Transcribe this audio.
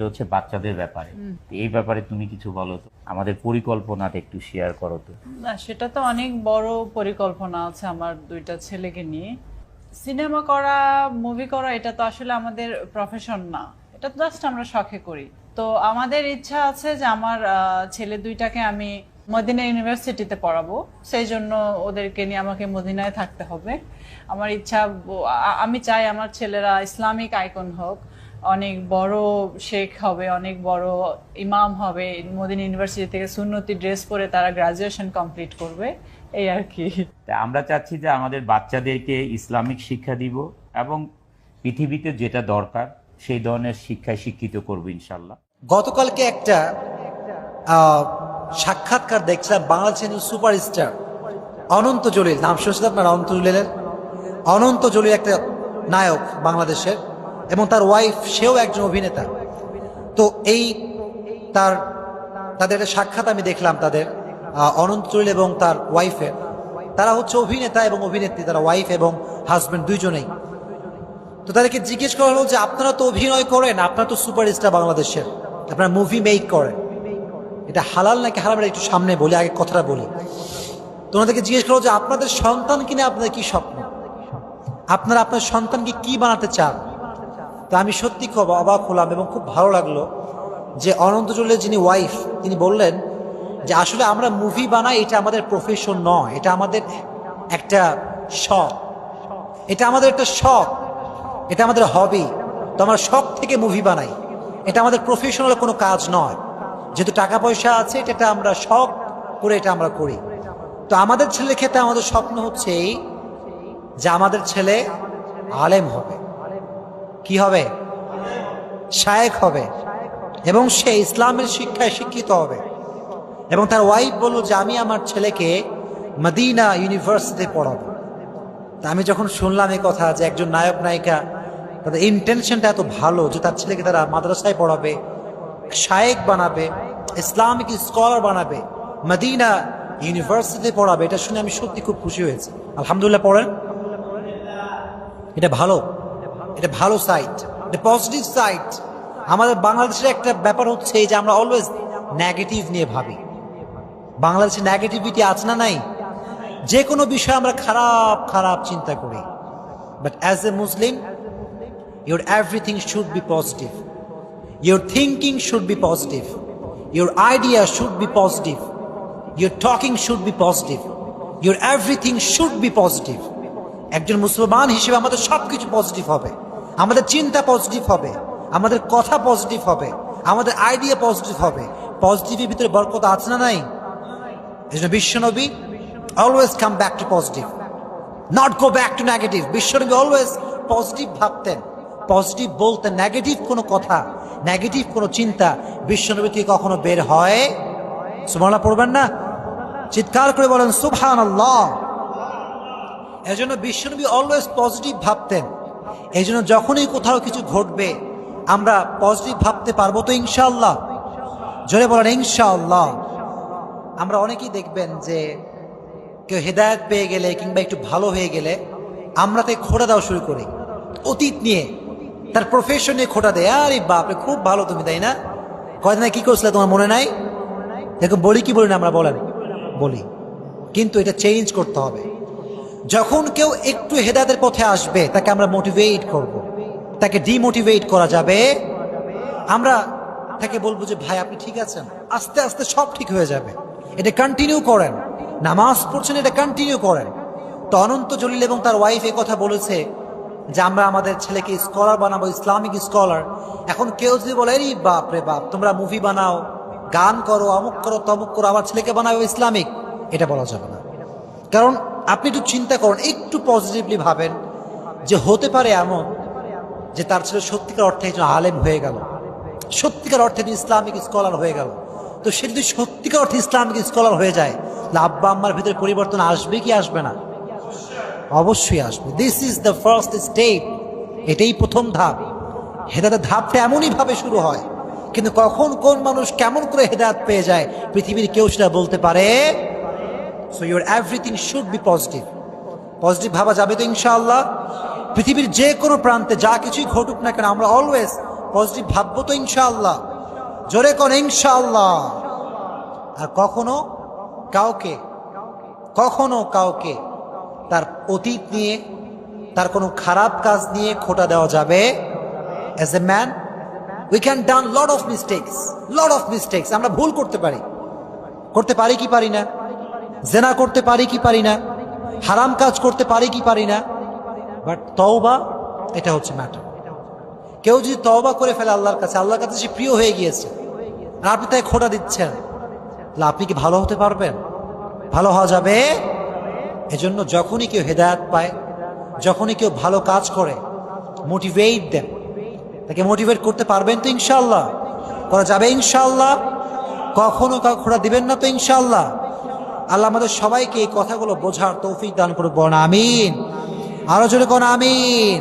এটা হচ্ছে বাচ্চাদের ব্যাপারে। এই ব্যাপারে তুমি কিছু বলো তো। আমাদের পরিকল্পনাটা একটু শেয়ার করো তো। না সেটা তো অনেক বড় পরিকল্পনা আছে আমার দুইটা ছেলেকে নিয়ে। সিনেমা করা মুভি করা এটা তো আসলে আমাদের প্রফেশন না। এটা তো জাস্ট আমরা শখে করি। তো আমাদের ইচ্ছা আছে যে আমার ছেলে দুইটাকে আমি মদিনা ইউনিভার্সিটিতে পড়াবো। সেই জন্য ওদেরকে নিয়ে আমাকে মদিনায় থাকতে হবে। আমার ইচ্ছা আমি চাই আমার ছেলেরা ইসলামিক আইকন হোক অনেক বড় শেখ হবে অনেক বড় ইমাম হবে মদিনা ইউনিভার্সিটি থেকে সুন্নতি ড্রেস পরে তারা গ্রাজুয়েশন কমপ্লিট করবে এই আর কি। আমরা চাচ্ছি যে আমাদের বাচ্চাদেরকে ইসলামিক শিক্ষা দিব এবং পৃথিবীতে যেটা দরকার সেই ধরনের শিক্ষায় শিক্ষিত করব ইনশাল্লাহ। গতকালকে একটা সাক্ষাৎকার দেখছিলাম বাংলাদেশের সুপারস্টার অনন্ত জলিল নাম শুনছেন আপনার? অনন্ত জলিলের? অনন্ত জলিল একটা নায়ক বাংলাদেশের। এবং তার ওয়াইফ সেও একজন অভিনেতা। তো এই তার তাদের একটা সাক্ষাৎ আমি দেখলাম তাদের আহ, অনন্ত জলিল এবং তার ওয়াইফের তারা হচ্ছে অভিনেতা এবং অভিনেত্রী তারা ওয়াইফ এবং হাজবেন্ড দুইজনেই। তো তাদেরকে জিজ্ঞেস করা হলো যে আপনারা তো অভিনয় করেন আপনারা তো সুপারস্টার বাংলাদেশের। আপনারা মুভি মেক করেন। এটা হালাল নাকি হারাম একটু সামনে বলি আগে কথাটা বলি। তো ওনাদেরকে জিজ্ঞেস করো যে আপনাদের সন্তান কিনে আপনাদের কি স্বপ্ন? আপনারা আপনার সন্তানকে কি বানাতে চান? তা আমি সত্যি খুব অবাক হলাম এবং খুব ভালো লাগল যে অনন্ত যিনি ওয়াইফ তিনি বললেন যে আসলে আমরা মুভি বানাই এটা আমাদের প্রফেশন নয়, এটা আমাদের একটা শখ। এটা আমাদের একটা শখ, এটা আমাদের হবি তো আমরা শখ থেকে মুভি বানাই। এটা আমাদের প্রফেশনাল কোনো কাজ নয়। যেহেতু টাকা পয়সা আছে, এটা আমরা শখ করে এটা আমরা করি। তো আমাদের ছেলের ক্ষেত্রে আমাদের স্বপ্ন হচ্ছে এই যে আমাদের ছেলে আলেম হবে। কি হবে? শায়েক হবে। এবং সে ইসলামের শিক্ষায় শিক্ষিত হবে। এবং তার ওয়াইফ বলল যে, আমি আমার ছেলেকে মদিনা ইউনিভার্সিটিতে পড়াবো। তা আমি যখন শুনলাম এই কথা যে একজন নায়ক, নায়িকা, তাদের ইন্টেনশনটা এত ভালো যে তার ছেলেকে তারা মাদ্রাসায় পড়াবে শায়েক বানাবে, ইসলামিক স্কলার বানাবে, মদিনা ইউনিভার্সিটিতে পড়াবে, এটা শুনে আমি সত্যি খুব খুশি হয়েছি। আলহামদুলিল্লাহ, পড়েন? এটা ভালো? এটা ভালো সাইট এটা পজিটিভ সাইট আমাদের বাংলাদেশের একটা ব্যাপার হচ্ছে যে আমরা অলওয়েজ নেগেটিভ নিয়ে ভাবি। বাংলাদেশে নেগেটিভিটি আছে না নাই? যে কোনো বিষয়ে আমরা খারাপ খারাপ চিন্তা করি। But as a Muslim your everything should be positive your thinking should be positive your idea should be positive your talking should be positive your everything should be positive একজন মুসলমান হিসেবে আমাদের সব কিছু পজিটিভ হবে। আমাদের চিন্তা পজিটিভ হবে, আমাদের কথা পজিটিভ হবে, আমাদের আইডিয়া পজিটিভ হবে। পজিটিভের ভিতরে বরকত আছে না নাই? এই জন্য বিশ্বনবী always come back to positive not go back to negative বিশ্বনবী অলওয়েজ পজিটিভ ভাবতেন। পজিটিভ বলতেন নেগেটিভ কোনো কথা নেগেটিভ কোনো চিন্তা। বিশ্বনবী থেকে কখনো বের হয়? সুমালা পড়বেন না? চিৎকার করে বলেন আল্লাহ এজন্য বিশ্বনবী অলওয়েজ পজিটিভ ভাবতেন। এই জন্য যখনই কোথাও কিছু ঘটবে, আমরা পজিটিভ ভাবতে পারব তো ইনশাআল্লাহ। জোরে বলেন, ইনশাআল্লাহ। আমরা অনেকেই দেখবেন যে কেউ হেদায়ত পেয়ে গেলে কিংবা একটু ভালো হয়ে গেলে আমরা তাই খোটা দেওয়া শুরু করি। অতীত নিয়ে, তার প্রফেশন নিয়ে খোটা দেয়। আরে বাপরে, খুব ভালো তুমি, তাই না? কয়দিন কি করছিলে তোমার মনে নাই? দেখো, বলি কি বলি না আমরা বলেন? বলি। কিন্তু এটা চেঞ্জ করতে হবে। যখন কেউ একটু হেদায়তের পথে আসবে, তাকে আমরা মোটিভেট করব। তাকে ডিমোটিভেট করা যাবে। আমরা তাকে বলব যে, ভাই, আপনি ঠিক আছেন? আস্তে আস্তে সব ঠিক হয়ে যাবে। এটা কন্টিনিউ করেন। নামাজ পড়ছেন, এটা কন্টিনিউ করেন। তো অনন্ত জলিল এবং তার ওয়াইফ এই কথা বলেছে যে, আমরা আমাদের ছেলেকে স্কলার বানাবো, ইসলামিক স্কলার এখন কেউ যদি বলে এই বাপ রে বাপ, তোমরা মুভি বানাও, গান করো, অমুক করো, তমুক করো, আমার ছেলেকে বানাবো ইসলামিক, এটা বলা যাবে না। কারণ আপনি একটু চিন্তা করুন, একটু পজিটিভলি ভাবেন যে হতে পারে এমন যে তার ছেলে সত্যিকার অর্থে একজন আলেম হয়ে গেল। সত্যিকার অর্থে ইসলামিক স্কলার হয়ে গেল। তো সে যদি সত্যিকার অর্থে ইসলামিক স্কলার হয়ে যায়, তাহলে আব্বা আম্মার ভিতরে পরিবর্তন আসবে কি আসবে না? অবশ্যই আসবে। This is the first step এটাই প্রথম ধাপ। হেদায়তের ধাপটা এমনইভাবে শুরু হয়, কিন্তু কখন কোন মানুষ কেমন করে হেদায়ত পেয়ে যায়, পৃথিবীর কেউ সেটা বলতে পারে so your everything should be positive positive ভাবা যাবে তো ইনশাআল্লাহ? পৃথিবীর যে কোনো প্রান্তে যা কিছুই ঘটুক না কেন, আমরা অলওয়েজ পজিটিভ ভাববো তো ইনশাআল্লাহ। জোরে কোন ইনশাআল্লাহ? আর কখনো কাউকে কখনো কাউকে তার অতীত নিয়ে, তার কোনো খারাপ কাজ নিয়ে খোটা দেওয়া যাবে? As a man we can done lot of mistakes lot of mistakes আমরা ভুল করতে পারি। করতে পারি কি পারি না? জেনা করতে পারি কি পারি না? হারাম কাজ করতে পারি কি পারি না? বাট তওবা, এটা হচ্ছে ম্যাটার কেউ যদি তওবা করে ফেলে আল্লাহর কাছে আল্লাহর কাছে সে প্রিয় হয়ে গিয়েছে, আর আপনি তাই খোটা দিচ্ছেন, তাহলে আপনি কি ভালো হতে পারবেন? ভালো হওয়া যাবে? এজন্য যখনই কেউ হেদায়াত পায়, যখনই কেউ ভালো কাজ করে মোটিভেট দেন তাকে মোটিভেট করতে পারবেন তো ইনশাল্লাহ করা যাবে ইনশাল্লাহ কখনো কাউ খোড়া দিবেন না তো ইনশাল্লাহ আল্লাহ আমাদের সবাইকে এই কথাগুলো বোঝার তৌফিক দান করব আমিন। আরও জোরে কোন আমিন।